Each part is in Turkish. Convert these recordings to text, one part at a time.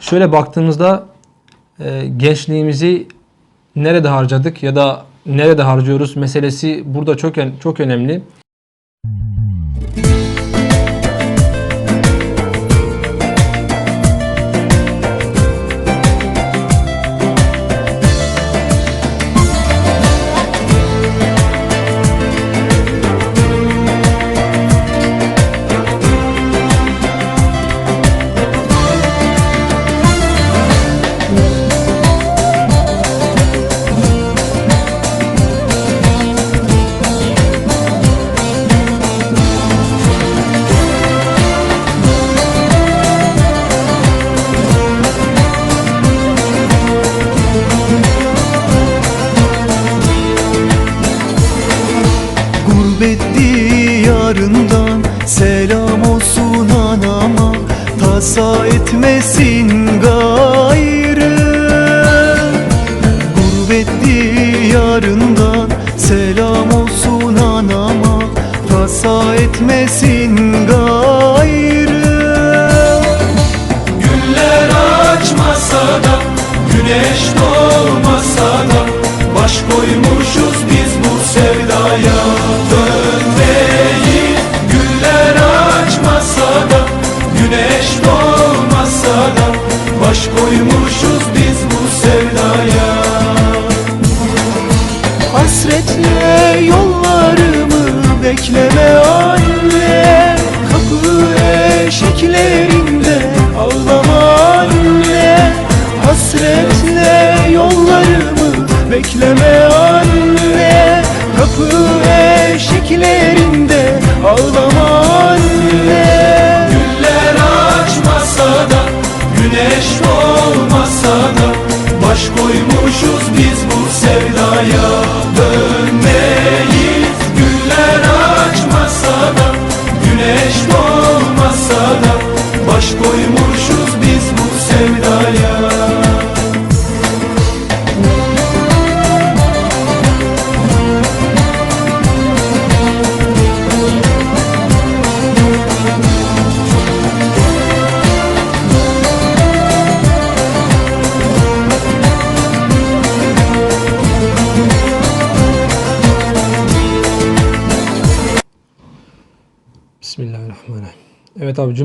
Şöyle baktığımızda e, gençliğimizi nerede harcadık ya da nerede harcıyoruz meselesi burada çok çok önemli. Tasa etmesin gayrı bekleme anne Kapı eşiklerinde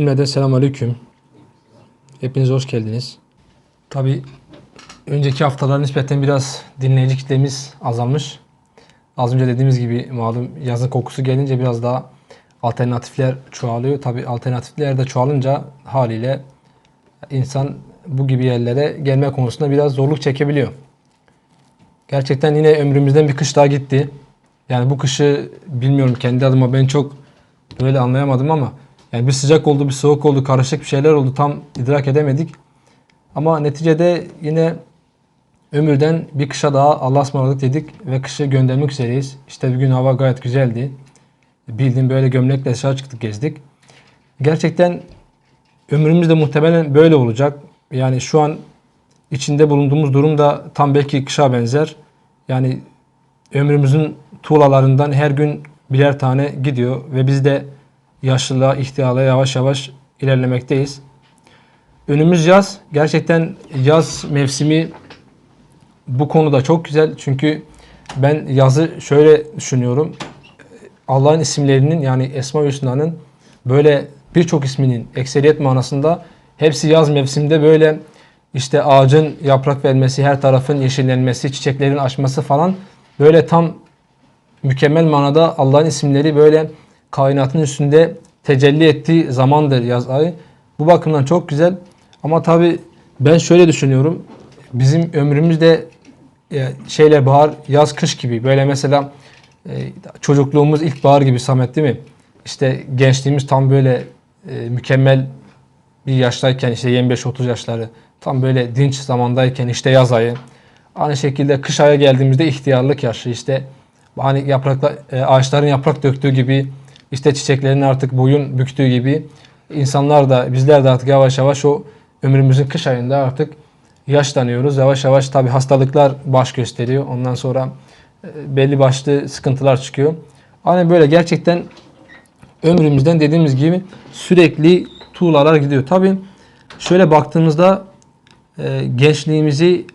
Evet abi cümleden selamun aleyküm. Hepiniz hoş geldiniz. Tabi önceki haftalar nispeten biraz dinleyici kitlemiz azalmış. Az önce dediğimiz gibi malum yazın kokusu gelince biraz daha alternatifler çoğalıyor. Tabi alternatifler de çoğalınca haliyle insan bu gibi yerlere gelme konusunda biraz zorluk çekebiliyor. Gerçekten yine ömrümüzden bir kış daha gitti. Yani bu kışı bilmiyorum kendi adıma ben çok böyle anlayamadım ama yani bir sıcak oldu, bir soğuk oldu, karışık bir şeyler oldu tam idrak edemedik. Ama neticede yine ömürden bir kışa daha Allah'a ısmarladık dedik ve kışı göndermek üzereyiz. İşte bugün hava gayet güzeldi. Bildiğim böyle gömlekle dışarı çıktık gezdik. Gerçekten ömrümüz de muhtemelen böyle olacak. Yani şu an içinde bulunduğumuz durum da tam belki kışa benzer. Yani ömrümüzün tuğlalarından her gün birer tane gidiyor ve biz de yaşlılığa, ihtiyarlığa yavaş yavaş ilerlemekteyiz. Önümüz yaz. Gerçekten yaz mevsimi bu konuda çok güzel. Çünkü ben yazı şöyle düşünüyorum. Allah'ın isimlerinin yani Esma-ül Hüsna'nın böyle birçok isminin ekseriyet manasında hepsi yaz mevsiminde böyle işte ağacın yaprak vermesi, her tarafın yeşillenmesi, çiçeklerin açması falan böyle tam mükemmel manada Allah'ın isimleri böyle kainatın üstünde tecelli ettiği zamandır yaz ayı. Bu bakımdan çok güzel. Ama tabi ben şöyle düşünüyorum. Bizim ömrümüzde e, şeyler bahar, yaz, kış gibi. Böyle mesela e, çocukluğumuz ilkbahar gibi Samet değil mi? İşte gençliğimiz tam böyle e, mükemmel bir yaştayken işte 25-30 yaşları tam böyle dinç zamandayken işte yaz ayı. Aynı şekilde kış aya geldiğimizde ihtiyarlık yaşı işte hani yaprakla ağaçların yaprak döktüğü gibi işte çiçeklerin artık boyun büktüğü gibi insanlar da bizler de artık yavaş yavaş o ömrümüzün kış ayında artık yaşlanıyoruz. Yavaş yavaş tabi hastalıklar baş gösteriyor. Ondan sonra e, belli başlı sıkıntılar çıkıyor. Hani böyle gerçekten ömrümüzden dediğimiz gibi sürekli tuğlalar gidiyor. Tabi şöyle baktığımızda e, gençliğimizi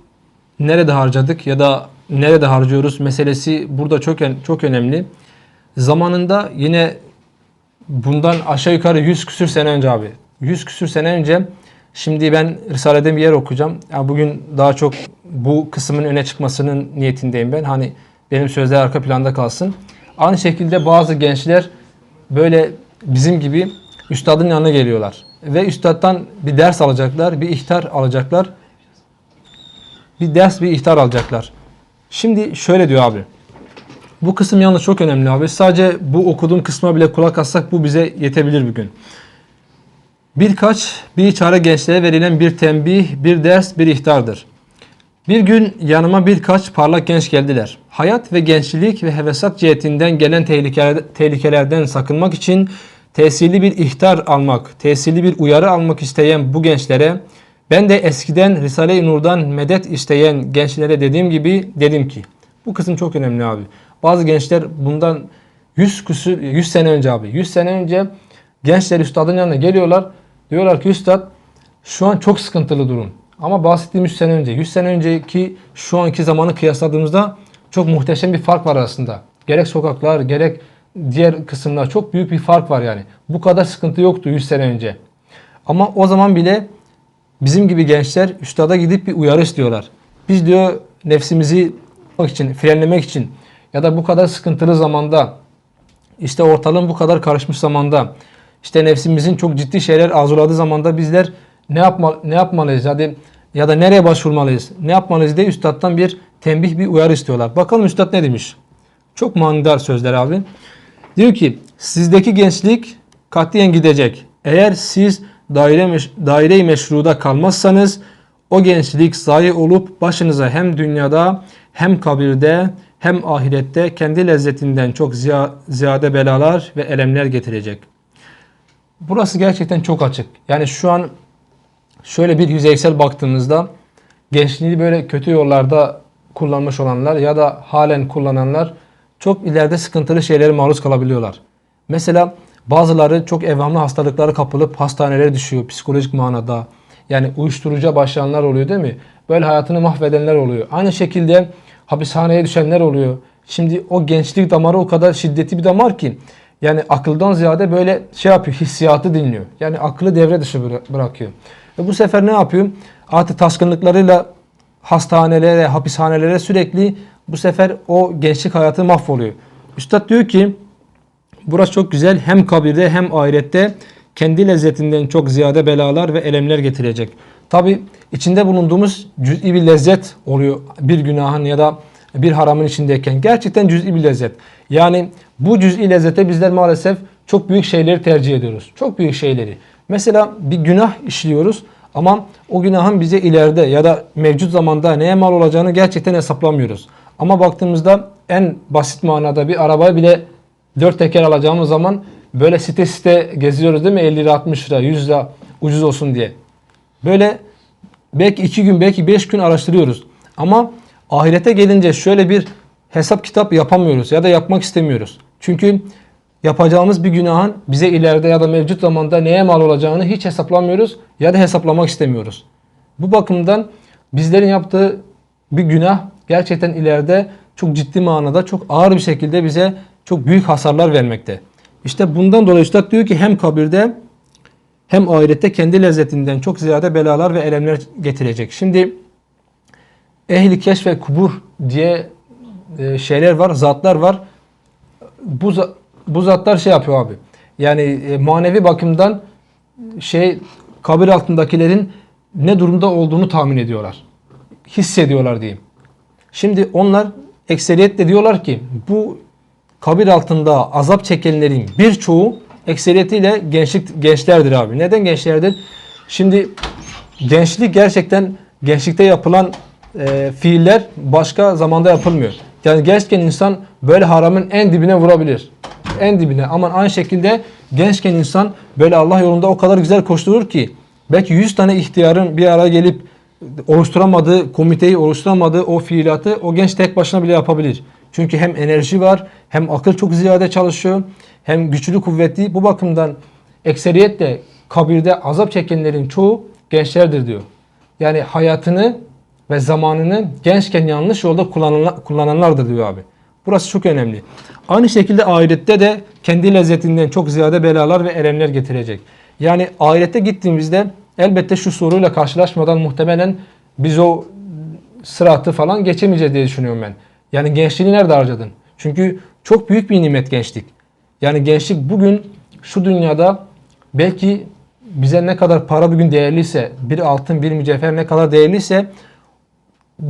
nerede harcadık ya da nerede harcıyoruz meselesi burada çok çok önemli. Zamanında yine bundan aşağı yukarı 100 küsür sene önce abi. 100 küsür sene önce şimdi ben Risale'de bir yer okuyacağım. Ya bugün daha çok bu kısmın öne çıkmasının niyetindeyim ben. Hani benim sözler arka planda kalsın. Aynı şekilde bazı gençler böyle bizim gibi üstadın yanına geliyorlar. Ve üstaddan bir ders alacaklar, bir ihtar alacaklar. Bir ders, bir ihtar alacaklar. Şimdi şöyle diyor abi. Bu kısım yalnız çok önemli abi. Sadece bu okuduğum kısma bile kulak assak bu bize yetebilir bir gün. Birkaç bir çare gençlere verilen bir tembih, bir ders, bir ihtardır. Bir gün yanıma birkaç parlak genç geldiler. Hayat ve gençlik ve hevesat cihetinden gelen tehlikeler, tehlikelerden sakınmak için tesirli bir ihtar almak, tesirli bir uyarı almak isteyen bu gençlere ben de eskiden Risale-i Nur'dan medet isteyen gençlere dediğim gibi dedim ki bu kısım çok önemli abi. Bazı gençler bundan 100 küsür 100 sene önce abi 100 sene önce gençler üstadın yanına geliyorlar. Diyorlar ki üstad şu an çok sıkıntılı durum. Ama bahsettiğim 100 sene önce, 100 sene önceki şu anki zamanı kıyasladığımızda çok muhteşem bir fark var arasında. Gerek sokaklar, gerek diğer kısımlar çok büyük bir fark var yani. Bu kadar sıkıntı yoktu 100 sene önce. Ama o zaman bile bizim gibi gençler üstada gidip bir uyarı istiyorlar. Biz diyor nefsimizi için, frenlemek için ya da bu kadar sıkıntılı zamanda işte ortalığın bu kadar karışmış zamanda işte nefsimizin çok ciddi şeyler arzuladığı zamanda bizler ne yapma ne yapmalıyız hadi ya da nereye başvurmalıyız? Ne yapmalıyız diye üstattan bir tembih bir uyarı istiyorlar. Bakalım üstad ne demiş? Çok manidar sözler abi. Diyor ki sizdeki gençlik katiyen gidecek. Eğer siz daire meş- daire-i meşruda kalmazsanız o gençlik zayi olup başınıza hem dünyada hem kabirde hem ahirette kendi lezzetinden çok ziya- ziyade belalar ve elemler getirecek. Burası gerçekten çok açık. Yani şu an şöyle bir yüzeysel baktığımızda gençliği böyle kötü yollarda kullanmış olanlar ya da halen kullananlar çok ileride sıkıntılı şeylere maruz kalabiliyorlar. Mesela bazıları çok evhamlı hastalıklara kapılıp hastanelere düşüyor psikolojik manada. Yani uyuşturucuya başlayanlar oluyor değil mi? Böyle hayatını mahvedenler oluyor. Aynı şekilde hapishaneye düşenler oluyor. Şimdi o gençlik damarı o kadar şiddetli bir damar ki yani akıldan ziyade böyle şey yapıyor, hissiyatı dinliyor. Yani aklı devre dışı bıra- bırakıyor. Ve bu sefer ne yapıyor? Artık taskınlıklarıyla hastanelere, hapishanelere sürekli bu sefer o gençlik hayatı mahvoluyor. Üstad diyor ki burası çok güzel hem kabirde hem ahirette kendi lezzetinden çok ziyade belalar ve elemler getirecek. Tabi içinde bulunduğumuz cüz'i bir lezzet oluyor bir günahın ya da bir haramın içindeyken. Gerçekten cüz'i bir lezzet. Yani bu cüz'i lezzete bizler maalesef çok büyük şeyleri tercih ediyoruz. Çok büyük şeyleri. Mesela bir günah işliyoruz ama o günahın bize ileride ya da mevcut zamanda neye mal olacağını gerçekten hesaplamıyoruz. Ama baktığımızda en basit manada bir arabaya bile dört teker alacağımız zaman böyle site site geziyoruz değil mi? 50 lira 60 lira 100 lira ucuz olsun diye. Böyle belki iki gün belki beş gün araştırıyoruz. Ama ahirete gelince şöyle bir hesap kitap yapamıyoruz ya da yapmak istemiyoruz. Çünkü yapacağımız bir günahın bize ileride ya da mevcut zamanda neye mal olacağını hiç hesaplamıyoruz ya da hesaplamak istemiyoruz. Bu bakımdan bizlerin yaptığı bir günah gerçekten ileride çok ciddi manada çok ağır bir şekilde bize çok büyük hasarlar vermekte. İşte bundan dolayı Üstad diyor ki hem kabirde hem ahirette kendi lezzetinden çok ziyade belalar ve elemler getirecek. Şimdi ehli keşf ve kubur diye e, şeyler var, zatlar var. Bu bu zatlar şey yapıyor abi. Yani e, manevi bakımdan şey kabir altındakilerin ne durumda olduğunu tahmin ediyorlar. Hissediyorlar diyeyim. Şimdi onlar ekseriyetle diyorlar ki bu kabir altında azap çekenlerin birçoğu ekseriyetiyle gençlik gençlerdir abi. Neden gençlerdir? Şimdi gençlik gerçekten gençlikte yapılan e, fiiller başka zamanda yapılmıyor. Yani gençken insan böyle haramın en dibine vurabilir. En dibine. Ama aynı şekilde gençken insan böyle Allah yolunda o kadar güzel koşturur ki belki 100 tane ihtiyarın bir araya gelip oluşturamadığı komiteyi oluşturamadığı o fiilatı o genç tek başına bile yapabilir. Çünkü hem enerji var hem akıl çok ziyade çalışıyor hem güçlü kuvvetli bu bakımdan ekseriyetle kabirde azap çekenlerin çoğu gençlerdir diyor. yani hayatını ve zamanını gençken yanlış yolda kullananlar, kullananlardır diyor abi. Burası çok önemli. Aynı şekilde ahirette de kendi lezzetinden çok ziyade belalar ve elemler getirecek. Yani ahirette gittiğimizde elbette şu soruyla karşılaşmadan muhtemelen biz o sıratı falan geçemeyeceğiz diye düşünüyorum ben. Yani gençliğini nerede harcadın? Çünkü çok büyük bir nimet gençlik. Yani gençlik bugün şu dünyada belki bize ne kadar para bugün değerliyse, bir altın, bir mücevher ne kadar değerliyse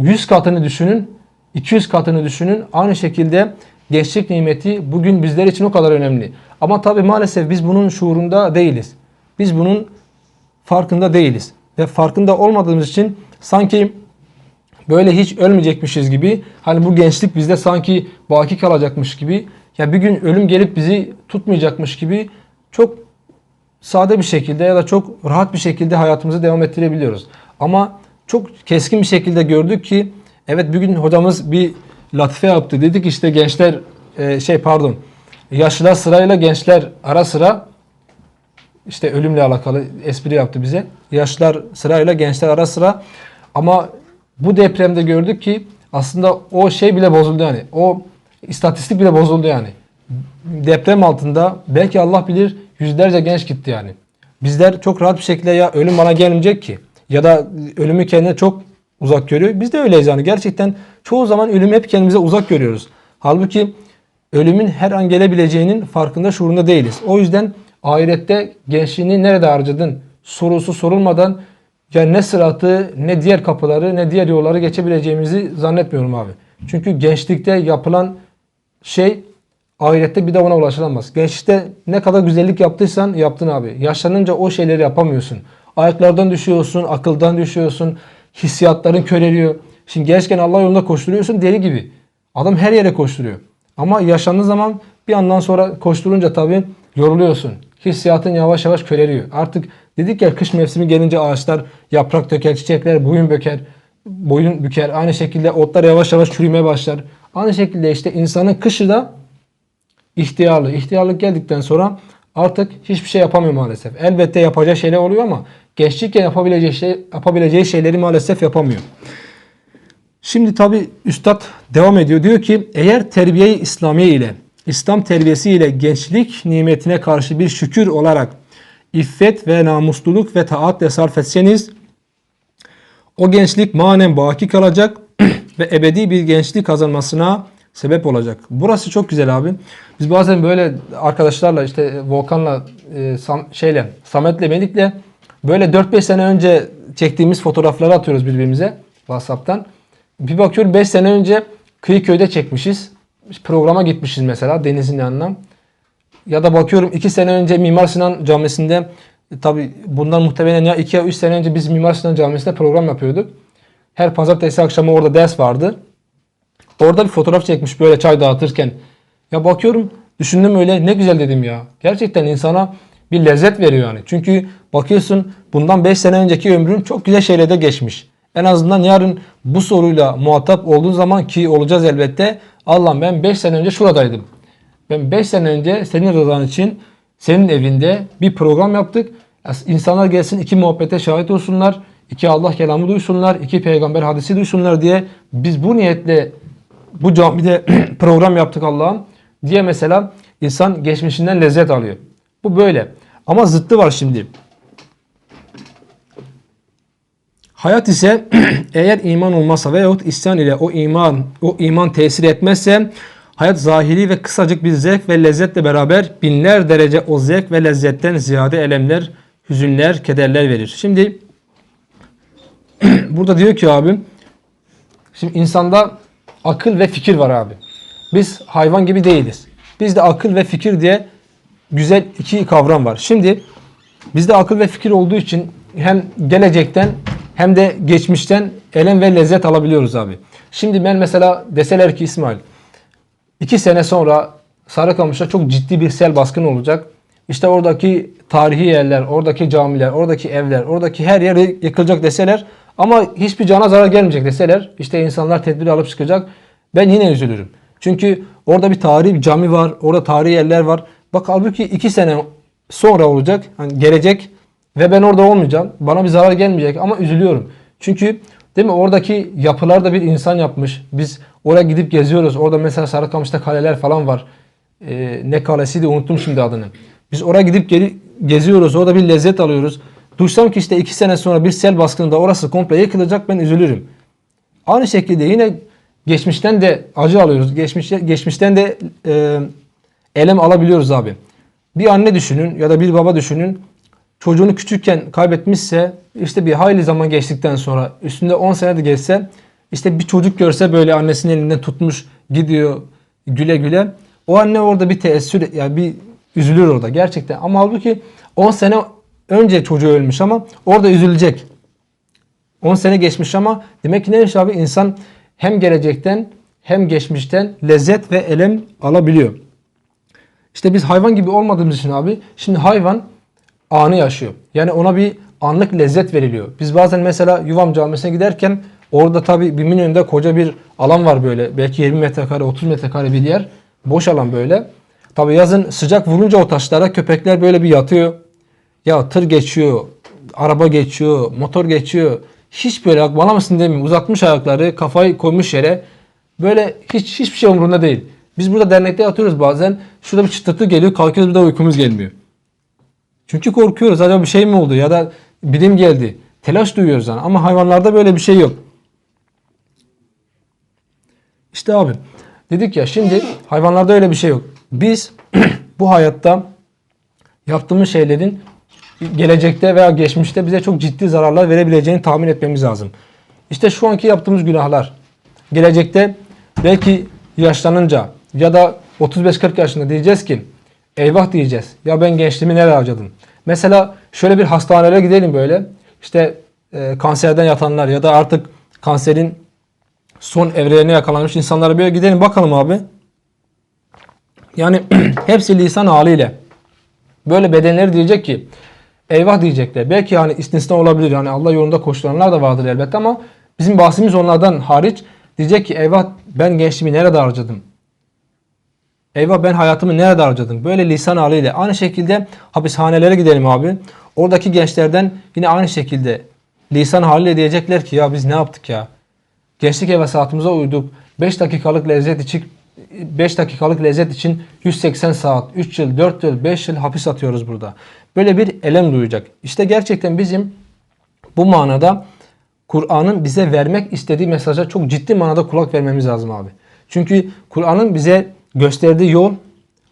100 katını düşünün, 200 katını düşünün. Aynı şekilde gençlik nimeti bugün bizler için o kadar önemli. Ama tabii maalesef biz bunun şuurunda değiliz. Biz bunun farkında değiliz. Ve farkında olmadığımız için sanki böyle hiç ölmeyecekmişiz gibi hani bu gençlik bizde sanki baki kalacakmış gibi ya bir gün ölüm gelip bizi tutmayacakmış gibi çok sade bir şekilde ya da çok rahat bir şekilde hayatımızı devam ettirebiliyoruz. Ama çok keskin bir şekilde gördük ki evet bugün hocamız bir latife yaptı. Dedik işte gençler e, şey pardon yaşlılar sırayla gençler ara sıra işte ölümle alakalı espri yaptı bize. Yaşlılar sırayla gençler ara sıra ama bu depremde gördük ki aslında o şey bile bozuldu yani. O istatistik bile bozuldu yani. Deprem altında belki Allah bilir yüzlerce genç gitti yani. Bizler çok rahat bir şekilde ya ölüm bana gelmeyecek ki ya da ölümü kendine çok uzak görüyor. Biz de öyleyiz yani. Gerçekten çoğu zaman ölümü hep kendimize uzak görüyoruz. Halbuki ölümün her an gelebileceğinin farkında şuurunda değiliz. O yüzden ahirette gençliğini nerede harcadın sorusu sorulmadan ya ne sıratı ne diğer kapıları ne diğer yolları geçebileceğimizi zannetmiyorum abi. Çünkü gençlikte yapılan şey ahirette bir de ona ulaşılamaz. Gençlikte ne kadar güzellik yaptıysan yaptın abi. Yaşlanınca o şeyleri yapamıyorsun. Ayaklardan düşüyorsun, akıldan düşüyorsun, hissiyatların köreliyor. Şimdi gençken Allah yolunda koşturuyorsun deli gibi. Adam her yere koşturuyor. Ama yaşlandığı zaman bir yandan sonra koşturunca tabii yoruluyorsun. Hissiyatın yavaş yavaş köreliyor. Artık dedik ya kış mevsimi gelince ağaçlar yaprak döker, çiçekler boyun böker, boyun büker. Aynı şekilde otlar yavaş yavaş çürümeye başlar. Aynı şekilde işte insanın kışı da ihtiyarlı. İhtiyarlık geldikten sonra artık hiçbir şey yapamıyor maalesef. Elbette yapacağı şeyler oluyor ama gençlikken yapabileceği, şey, yapabileceği şeyleri maalesef yapamıyor. Şimdi tabi Üstad devam ediyor. Diyor ki eğer terbiye-i İslamiye ile İslam terbiyesi ile gençlik nimetine karşı bir şükür olarak iffet ve namusluluk ve taatle sarf etseniz o gençlik manen baki kalacak ve ebedi bir gençlik kazanmasına sebep olacak. Burası çok güzel abi. Biz bazen böyle arkadaşlarla işte Volkan'la e, Sam, şeyle Samet'le Melik'le böyle 4-5 sene önce çektiğimiz fotoğrafları atıyoruz birbirimize WhatsApp'tan. Bir bakıyorum 5 sene önce Kıyıköy'de çekmişiz. Programa gitmişiz mesela denizin yanına. Ya da bakıyorum 2 sene önce Mimar Sinan Camisi'nde tabi bundan muhtemelen ya 2 ya 3 sene önce biz Mimar Sinan Camisi'nde program yapıyorduk. Her pazartesi akşamı orada ders vardı. Orada bir fotoğraf çekmiş böyle çay dağıtırken. Ya bakıyorum düşündüm öyle ne güzel dedim ya. Gerçekten insana bir lezzet veriyor yani. Çünkü bakıyorsun bundan 5 sene önceki ömrün çok güzel şeylerde geçmiş. En azından yarın bu soruyla muhatap olduğun zaman ki olacağız elbette. Allah'ım ben 5 sene önce şuradaydım. Ben 5 sene önce senin rızan için senin evinde bir program yaptık. İnsanlar gelsin iki muhabbete şahit olsunlar. İki Allah kelamı duysunlar. iki peygamber hadisi duysunlar diye biz bu niyetle bu camide program yaptık Allah'ım diye mesela insan geçmişinden lezzet alıyor. Bu böyle. Ama zıttı var şimdi. Hayat ise eğer iman olmazsa veyahut isyan ile o iman o iman tesir etmezse hayat zahiri ve kısacık bir zevk ve lezzetle beraber binler derece o zevk ve lezzetten ziyade elemler, hüzünler, kederler verir. Şimdi burada diyor ki abim şimdi insanda akıl ve fikir var abi. Biz hayvan gibi değiliz. Bizde akıl ve fikir diye güzel iki kavram var. Şimdi bizde akıl ve fikir olduğu için hem gelecekten hem de geçmişten elem ve lezzet alabiliyoruz abi. Şimdi ben mesela deseler ki İsmail iki sene sonra Sarıkamış'ta çok ciddi bir sel baskını olacak. İşte oradaki tarihi yerler, oradaki camiler, oradaki evler, oradaki her yer yıkılacak deseler ama hiçbir cana zarar gelmeyecek deseler işte insanlar tedbir alıp çıkacak. Ben yine üzülürüm. Çünkü orada bir tarihi bir cami var, orada tarihi yerler var. Bak halbuki iki sene sonra olacak, hani gelecek ve ben orada olmayacağım. Bana bir zarar gelmeyecek ama üzülüyorum. Çünkü değil mi oradaki yapılar da bir insan yapmış. Biz oraya gidip geziyoruz. Orada mesela Sarıkamış'ta kaleler falan var. Ee, ne kalesiydi unuttum şimdi adını. Biz oraya gidip geri geziyoruz. Orada bir lezzet alıyoruz. Duysam ki işte iki sene sonra bir sel baskınında orası komple yıkılacak ben üzülürüm. Aynı şekilde yine geçmişten de acı alıyoruz. Geçmiş, geçmişten de e, elem alabiliyoruz abi. Bir anne düşünün ya da bir baba düşünün. Çocuğunu küçükken kaybetmişse işte bir hayli zaman geçtikten sonra üstünde 10 sene de geçse işte bir çocuk görse böyle annesinin elinden tutmuş gidiyor güle güle. O anne orada bir teessür yani bir üzülür orada gerçekten. Ama halbuki 10 sene önce çocuğu ölmüş ama orada üzülecek. 10 sene geçmiş ama demek ki neymiş abi insan hem gelecekten hem geçmişten lezzet ve elem alabiliyor. İşte biz hayvan gibi olmadığımız için abi şimdi hayvan anı yaşıyor. Yani ona bir anlık lezzet veriliyor. Biz bazen mesela Yuvam Camisi'ne giderken orada tabi BİM'in önünde koca bir alan var böyle. Belki 20 metrekare 30 metrekare bir yer. Boş alan böyle. Tabi yazın sıcak vurunca o taşlara köpekler böyle bir yatıyor. Ya tır geçiyor, araba geçiyor, motor geçiyor. Hiç böyle bak bana mısın demiyor. Uzatmış ayakları, kafayı koymuş yere. Böyle hiç hiçbir şey umurunda değil. Biz burada dernekte yatıyoruz bazen. Şurada bir çıtırtı geliyor, kalkıyoruz bir de uykumuz gelmiyor. Çünkü korkuyoruz. Acaba bir şey mi oldu ya da bilim geldi. Telaş duyuyoruz yani. Ama hayvanlarda böyle bir şey yok. İşte abi dedik ya şimdi hayvanlarda öyle bir şey yok. Biz bu hayatta yaptığımız şeylerin gelecekte veya geçmişte bize çok ciddi zararlar verebileceğini tahmin etmemiz lazım. İşte şu anki yaptığımız günahlar gelecekte belki yaşlanınca ya da 35-40 yaşında diyeceğiz ki eyvah diyeceğiz. Ya ben gençliğimi nereye harcadım? Mesela şöyle bir hastanelere gidelim böyle. İşte e, kanserden yatanlar ya da artık kanserin son evrelerine yakalanmış insanlara böyle gidelim bakalım abi. Yani hepsi lisan haliyle. Böyle bedenleri diyecek ki eyvah diyecekler. Belki yani istisna olabilir. Yani Allah yolunda koşturanlar da vardır elbette ama bizim bahsimiz onlardan hariç diyecek ki eyvah ben gençliğimi nerede harcadım? Eyvah ben hayatımı nerede harcadım? Böyle lisan haliyle. Aynı şekilde hapishanelere gidelim abi. Oradaki gençlerden yine aynı şekilde lisan haliyle diyecekler ki ya biz ne yaptık ya? Gençlik hevesatımıza uyduk. 5 dakikalık lezzet için 5 dakikalık lezzet için 180 saat, 3 yıl, 4 yıl, 5 yıl hapis atıyoruz burada. Böyle bir elem duyacak. İşte gerçekten bizim bu manada Kur'an'ın bize vermek istediği mesaja çok ciddi manada kulak vermemiz lazım abi. Çünkü Kur'an'ın bize gösterdiği yol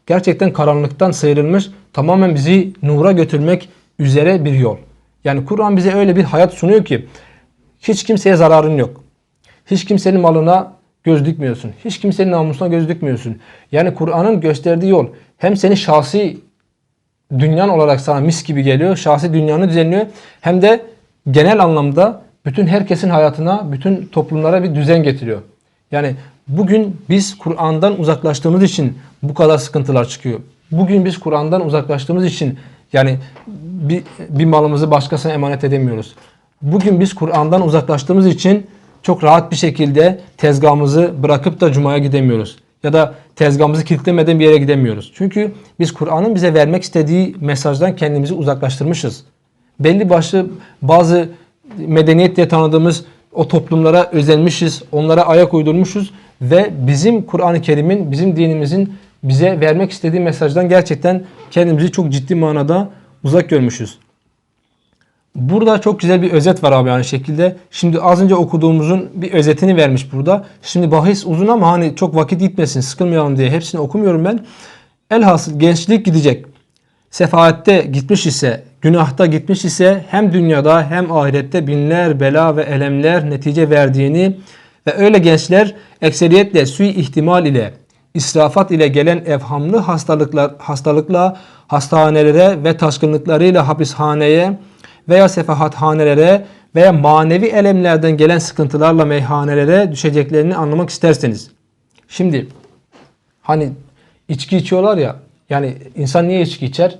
gerçekten karanlıktan sıyrılmış, tamamen bizi nura götürmek üzere bir yol. Yani Kur'an bize öyle bir hayat sunuyor ki hiç kimseye zararın yok. Hiç kimsenin malına göz dikmiyorsun. Hiç kimsenin namusuna göz dikmiyorsun. Yani Kur'an'ın gösterdiği yol hem seni şahsi dünyan olarak sana mis gibi geliyor. Şahsi dünyanı düzenliyor. Hem de genel anlamda bütün herkesin hayatına, bütün toplumlara bir düzen getiriyor. Yani bugün biz Kur'an'dan uzaklaştığımız için bu kadar sıkıntılar çıkıyor. Bugün biz Kur'an'dan uzaklaştığımız için yani bir, bir malımızı başkasına emanet edemiyoruz. Bugün biz Kur'an'dan uzaklaştığımız için çok rahat bir şekilde tezgahımızı bırakıp da cumaya gidemiyoruz. Ya da tezgahımızı kilitlemeden bir yere gidemiyoruz. Çünkü biz Kur'an'ın bize vermek istediği mesajdan kendimizi uzaklaştırmışız. Belli başlı bazı medeniyet diye tanıdığımız o toplumlara özenmişiz, onlara ayak uydurmuşuz ve bizim Kur'an-ı Kerim'in, bizim dinimizin bize vermek istediği mesajdan gerçekten kendimizi çok ciddi manada uzak görmüşüz. Burada çok güzel bir özet var abi aynı şekilde. Şimdi az önce okuduğumuzun bir özetini vermiş burada. Şimdi bahis uzun ama hani çok vakit gitmesin, sıkılmayalım diye hepsini okumuyorum ben. Elhasıl gençlik gidecek. Sefaatte gitmiş ise, günahta gitmiş ise hem dünyada hem ahirette binler bela ve elemler netice verdiğini ve öyle gençler ekseriyetle sui ihtimal ile israfat ile gelen evhamlı hastalıklar hastalıkla hastanelere ve taşkınlıklarıyla hapishaneye veya sefahathanelere veya manevi elemlerden gelen sıkıntılarla meyhanelere düşeceklerini anlamak isterseniz. Şimdi hani içki içiyorlar ya yani insan niye içki içer?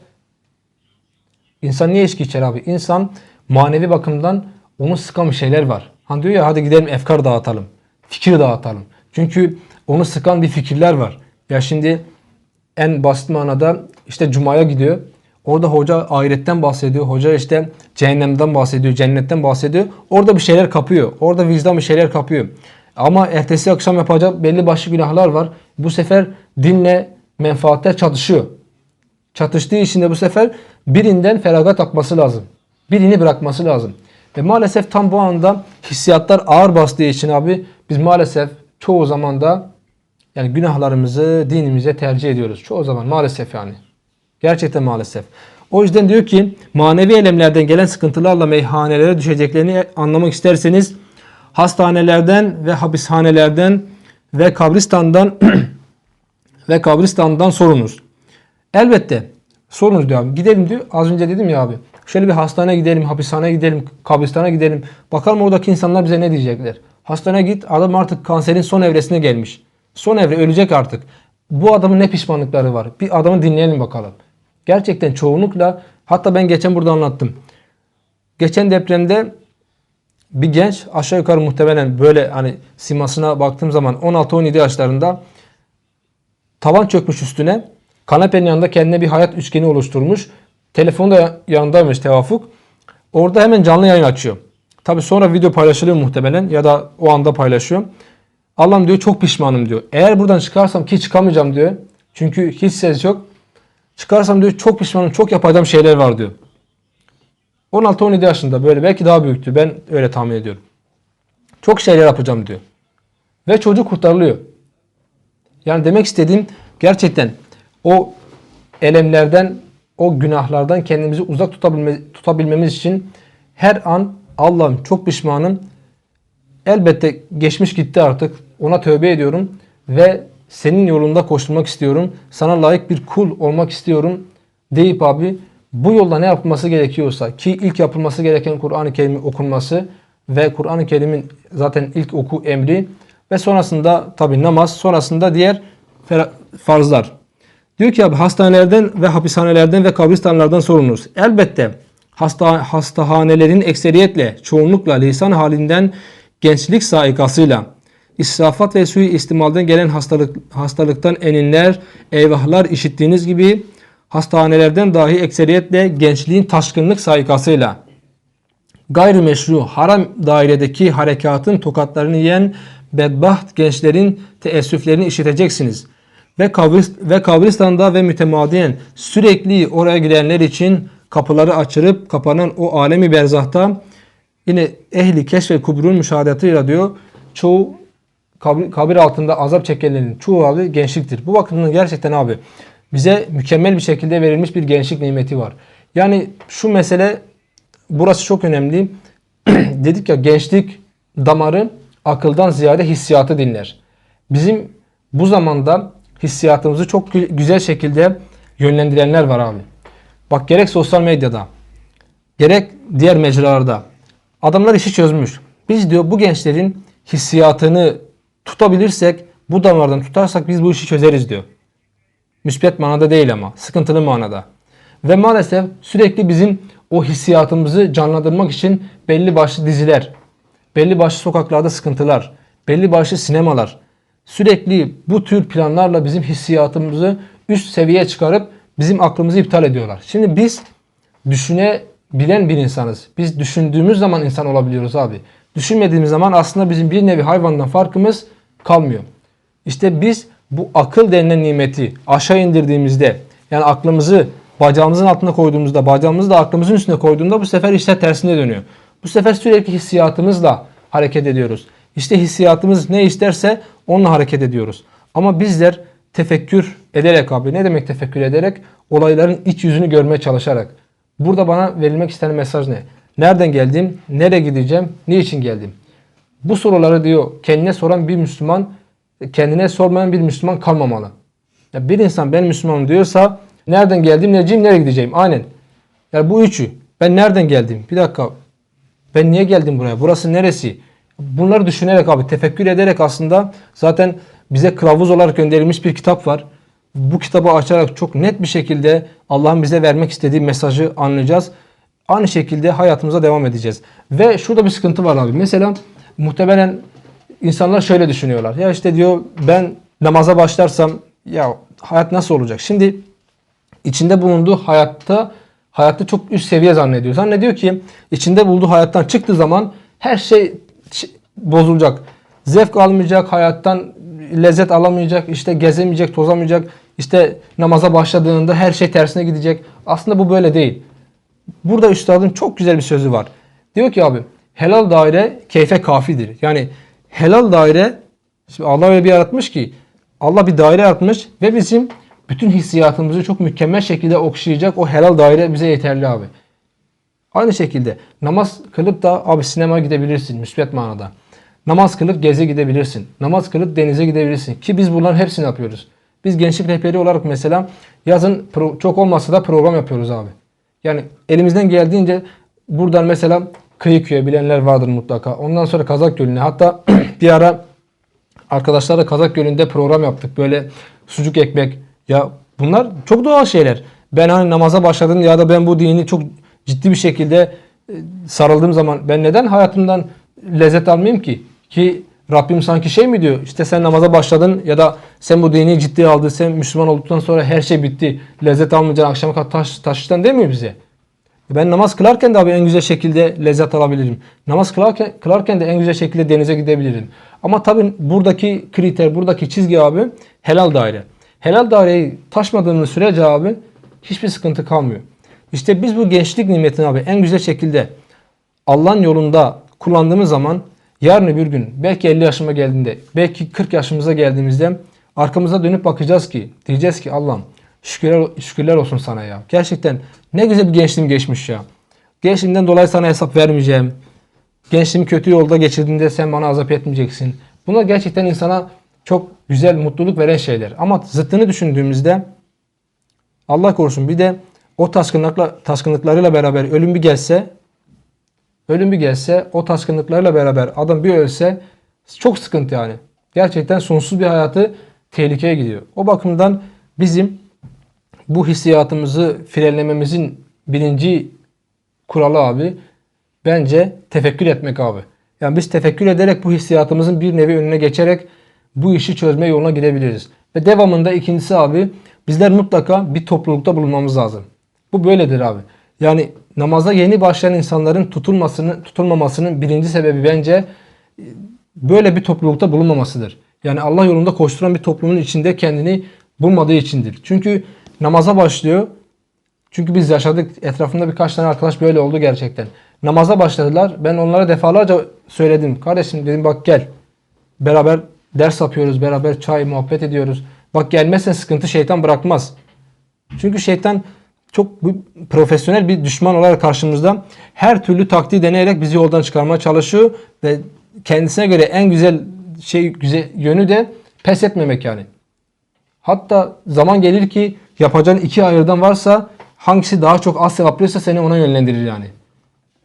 İnsan niye içki içer abi? İnsan manevi bakımdan onu sıkan bir şeyler var. Hani diyor ya hadi gidelim efkar dağıtalım. Fikir dağıtalım. Çünkü onu sıkan bir fikirler var. Ya şimdi en basit manada işte Cuma'ya gidiyor. Orada hoca ahiretten bahsediyor. Hoca işte cehennemden bahsediyor, cennetten bahsediyor. Orada bir şeyler kapıyor. Orada vicdan bir şeyler kapıyor. Ama ertesi akşam yapacak belli başlı günahlar var. Bu sefer dinle menfaatler çatışıyor. Çatıştığı için de bu sefer birinden feragat akması lazım. Birini bırakması lazım. Ve maalesef tam bu anda hissiyatlar ağır bastığı için abi biz maalesef çoğu zaman da yani günahlarımızı dinimize tercih ediyoruz. Çoğu zaman maalesef yani. Gerçekten maalesef. O yüzden diyor ki manevi elemlerden gelen sıkıntılarla meyhanelere düşeceklerini anlamak isterseniz hastanelerden ve hapishanelerden ve kabristandan ve kabristandan sorunuz. Elbette sorunuz diyor abi. Gidelim diyor. Az önce dedim ya abi. Şöyle bir hastaneye gidelim, hapishaneye gidelim, kabristana gidelim. Bakalım oradaki insanlar bize ne diyecekler. Hastaneye git adam artık kanserin son evresine gelmiş. Son evre ölecek artık. Bu adamın ne pişmanlıkları var? Bir adamı dinleyelim bakalım. Gerçekten çoğunlukla hatta ben geçen burada anlattım. Geçen depremde bir genç aşağı yukarı muhtemelen böyle hani simasına baktığım zaman 16-17 yaşlarında tavan çökmüş üstüne. Kanepenin yanında kendine bir hayat üçgeni oluşturmuş. Telefonu da yanındaymış tevafuk. Orada hemen canlı yayın açıyor. Tabi sonra video paylaşılıyor muhtemelen ya da o anda paylaşıyor. Allah'ım diyor çok pişmanım diyor. Eğer buradan çıkarsam ki çıkamayacağım diyor. Çünkü hiç ses yok. Çıkarsam diyor çok pişmanım çok yapacağım şeyler var diyor. 16-17 yaşında böyle belki daha büyüktü. Ben öyle tahmin ediyorum. Çok şeyler yapacağım diyor. Ve çocuk kurtarılıyor. Yani demek istediğim gerçekten o elemlerden, o günahlardan kendimizi uzak tutabilme, tutabilmemiz için her an Allah'ım çok pişmanım. Elbette geçmiş gitti artık. Ona tövbe ediyorum ve senin yolunda koşturmak istiyorum. Sana layık bir kul olmak istiyorum deyip abi bu yolda ne yapılması gerekiyorsa ki ilk yapılması gereken Kur'an-ı Kerim'in okunması ve Kur'an-ı Kerim'in zaten ilk oku emri ve sonrasında tabi namaz sonrasında diğer farzlar. Diyor ki abi hastanelerden ve hapishanelerden ve kabristanlardan sorunuz. Elbette hasta, hastahanelerin ekseriyetle çoğunlukla lisan halinden gençlik saikasıyla israfat ve sui istimalden gelen hastalık, hastalıktan eninler, eyvahlar işittiğiniz gibi hastanelerden dahi ekseriyetle gençliğin taşkınlık saikasıyla gayrimeşru haram dairedeki harekatın tokatlarını yiyen bedbaht gençlerin teessüflerini işiteceksiniz. Ve, kabrist, ve kabristanda ve mütemadiyen sürekli oraya gidenler için kapıları açılıp kapanan o alemi berzahta yine ehli keşf ve kubrun müşahadetiyle diyor çoğu kabir, kabir altında azap çekenlerin çoğu abi gençliktir. Bu bakımdan gerçekten abi bize mükemmel bir şekilde verilmiş bir gençlik nimeti var. Yani şu mesele burası çok önemli. Dedik ya gençlik damarı akıldan ziyade hissiyatı dinler. Bizim bu zamanda hissiyatımızı çok gü- güzel şekilde yönlendirenler var abi. Bak gerek sosyal medyada gerek diğer mecralarda adamlar işi çözmüş. Biz diyor bu gençlerin hissiyatını tutabilirsek bu damardan tutarsak biz bu işi çözeriz diyor. Müspet manada değil ama sıkıntılı manada. Ve maalesef sürekli bizim o hissiyatımızı canlandırmak için belli başlı diziler, belli başlı sokaklarda sıkıntılar, belli başlı sinemalar sürekli bu tür planlarla bizim hissiyatımızı üst seviyeye çıkarıp bizim aklımızı iptal ediyorlar. Şimdi biz düşünebilen bir insanız. Biz düşündüğümüz zaman insan olabiliyoruz abi. Düşünmediğimiz zaman aslında bizim bir nevi hayvandan farkımız kalmıyor. İşte biz bu akıl denilen nimeti aşağı indirdiğimizde yani aklımızı bacağımızın altına koyduğumuzda bacağımızı da aklımızın üstüne koyduğunda bu sefer işler tersine dönüyor. Bu sefer sürekli hissiyatımızla hareket ediyoruz. İşte hissiyatımız ne isterse onunla hareket ediyoruz. Ama bizler tefekkür ederek abi ne demek tefekkür ederek? Olayların iç yüzünü görmeye çalışarak. Burada bana verilmek istenen mesaj ne? Nereden geldim? Nereye gideceğim? Niçin geldim? Bu soruları diyor kendine soran bir Müslüman kendine sormayan bir Müslüman kalmamalı. Ya bir insan ben Müslümanım diyorsa nereden geldim, neciyim, nereye gideceğim? Aynen. Yani bu üçü. Ben nereden geldim? Bir dakika. Ben niye geldim buraya? Burası neresi? Bunları düşünerek abi tefekkür ederek aslında zaten bize kılavuz olarak gönderilmiş bir kitap var. Bu kitabı açarak çok net bir şekilde Allah'ın bize vermek istediği mesajı anlayacağız. Aynı şekilde hayatımıza devam edeceğiz. Ve şurada bir sıkıntı var abi. Mesela muhtemelen insanlar şöyle düşünüyorlar. Ya işte diyor ben namaza başlarsam ya hayat nasıl olacak? Şimdi içinde bulunduğu hayatta hayatta çok üst seviye zannediyor. Zannediyor ki içinde bulunduğu hayattan çıktığı zaman her şey bozulacak. Zevk almayacak, hayattan lezzet alamayacak, işte gezemeyecek, tozamayacak. İşte namaza başladığında her şey tersine gidecek. Aslında bu böyle değil. Burada üstadın çok güzel bir sözü var. Diyor ki abi helal daire keyfe kafidir. Yani helal daire şimdi Allah öyle bir yaratmış ki Allah bir daire yaratmış ve bizim bütün hissiyatımızı çok mükemmel şekilde okşayacak o helal daire bize yeterli abi. Aynı şekilde namaz kılıp da abi sinemaya gidebilirsin müsbet manada. Namaz kılıp geze gidebilirsin. Namaz kılıp denize gidebilirsin. Ki biz bunların hepsini yapıyoruz. Biz gençlik rehberi olarak mesela yazın çok olmasa da program yapıyoruz abi. Yani elimizden geldiğince buradan mesela Kıyıköy'e bilenler vardır mutlaka. Ondan sonra Kazak Gölü'ne hatta bir ara arkadaşlarla Kazak Gölü'nde program yaptık. Böyle sucuk ekmek. Ya bunlar çok doğal şeyler. Ben hani namaza başladım ya da ben bu dini çok ciddi bir şekilde e, sarıldığım zaman ben neden hayatımdan lezzet almayayım ki? Ki Rabbim sanki şey mi diyor? İşte sen namaza başladın ya da sen bu dini ciddiye aldın. Sen Müslüman olduktan sonra her şey bitti. Lezzet almayacaksın. Akşama kadar taş, taştan demiyor bize. Ben namaz kılarken de abi en güzel şekilde lezzet alabilirim. Namaz kılarken, kılarken de en güzel şekilde denize gidebilirim. Ama tabii buradaki kriter, buradaki çizgi abi helal daire. Helal daireyi taşmadığımız sürece abi hiçbir sıkıntı kalmıyor. İşte biz bu gençlik nimetini abi en güzel şekilde Allah'ın yolunda kullandığımız zaman yarın bir gün belki 50 yaşıma geldiğinde belki 40 yaşımıza geldiğimizde arkamıza dönüp bakacağız ki diyeceğiz ki Allah'ım şükürler, şükürler olsun sana ya. Gerçekten ne güzel bir gençliğim geçmiş ya. Gençliğimden dolayı sana hesap vermeyeceğim. Gençliğimi kötü yolda geçirdiğinde sen bana azap etmeyeceksin. Bunlar gerçekten insana çok güzel mutluluk veren şeyler. Ama zıttını düşündüğümüzde Allah korusun bir de o taskınlıkla, taskınlıklarıyla beraber ölüm bir gelse ölüm bir gelse o taskınlıklarla beraber adam bir ölse çok sıkıntı yani. Gerçekten sonsuz bir hayatı tehlikeye gidiyor. O bakımdan bizim bu hissiyatımızı frenlememizin birinci kuralı abi bence tefekkür etmek abi. Yani biz tefekkür ederek bu hissiyatımızın bir nevi önüne geçerek bu işi çözme yoluna gidebiliriz. Ve devamında ikincisi abi bizler mutlaka bir toplulukta bulunmamız lazım. Bu böyledir abi. Yani namaza yeni başlayan insanların tutulmasını, tutulmamasının birinci sebebi bence e, böyle bir toplulukta bulunmamasıdır. Yani Allah yolunda koşturan bir toplumun içinde kendini bulmadığı içindir. Çünkü namaza başlıyor. Çünkü biz yaşadık. Etrafımda birkaç tane arkadaş böyle oldu gerçekten. Namaza başladılar. Ben onlara defalarca söyledim. Kardeşim dedim bak gel. Beraber ders yapıyoruz. Beraber çay muhabbet ediyoruz. Bak gelmezsen sıkıntı şeytan bırakmaz. Çünkü şeytan çok profesyonel bir düşman olarak karşımızda her türlü taktiği deneyerek bizi yoldan çıkarmaya çalışıyor ve kendisine göre en güzel şey güzel yönü de pes etmemek yani. Hatta zaman gelir ki yapacağın iki ayırdan varsa hangisi daha çok az sevaplıysa seni ona yönlendirir yani.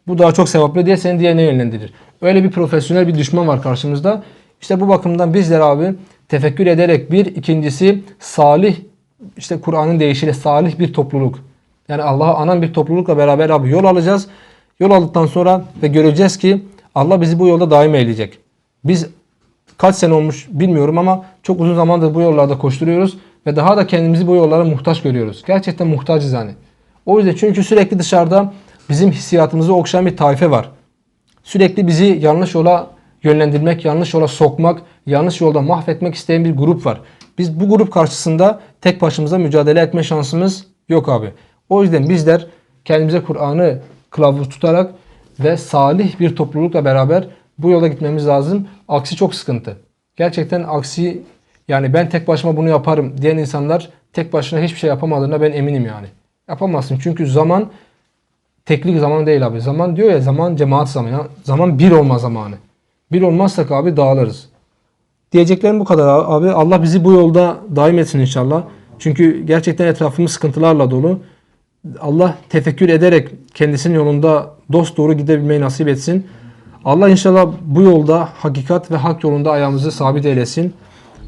Bu daha çok sevaplı diye seni diğerine yönlendirir. Öyle bir profesyonel bir düşman var karşımızda. İşte bu bakımdan bizler abi tefekkür ederek bir, ikincisi salih işte Kur'an'ın deyişiyle salih bir topluluk. Yani Allah'a anan bir toplulukla beraber abi yol alacağız. Yol aldıktan sonra ve göreceğiz ki Allah bizi bu yolda daim eyleyecek. Biz kaç sene olmuş bilmiyorum ama çok uzun zamandır bu yollarda koşturuyoruz ve daha da kendimizi bu yollara muhtaç görüyoruz. Gerçekten muhtacız yani. O yüzden çünkü sürekli dışarıda bizim hissiyatımızı okşayan bir taife var. Sürekli bizi yanlış yola yönlendirmek, yanlış yola sokmak, yanlış yolda mahvetmek isteyen bir grup var. Biz bu grup karşısında tek başımıza mücadele etme şansımız yok abi. O yüzden bizler kendimize Kur'an'ı kılavuz tutarak ve salih bir toplulukla beraber bu yola gitmemiz lazım. Aksi çok sıkıntı. Gerçekten aksi yani ben tek başıma bunu yaparım diyen insanlar tek başına hiçbir şey yapamadığına ben eminim yani. Yapamazsın çünkü zaman teklik zaman değil abi. Zaman diyor ya zaman cemaat zamanı. Zaman bir olma zamanı. Bir olmazsak abi dağılırız. Diyeceklerim bu kadar abi. Allah bizi bu yolda daim etsin inşallah. Çünkü gerçekten etrafımız sıkıntılarla dolu. Allah tefekkür ederek kendisinin yolunda dost doğru gidebilmeyi nasip etsin. Allah inşallah bu yolda hakikat ve hak yolunda ayağımızı sabit eylesin.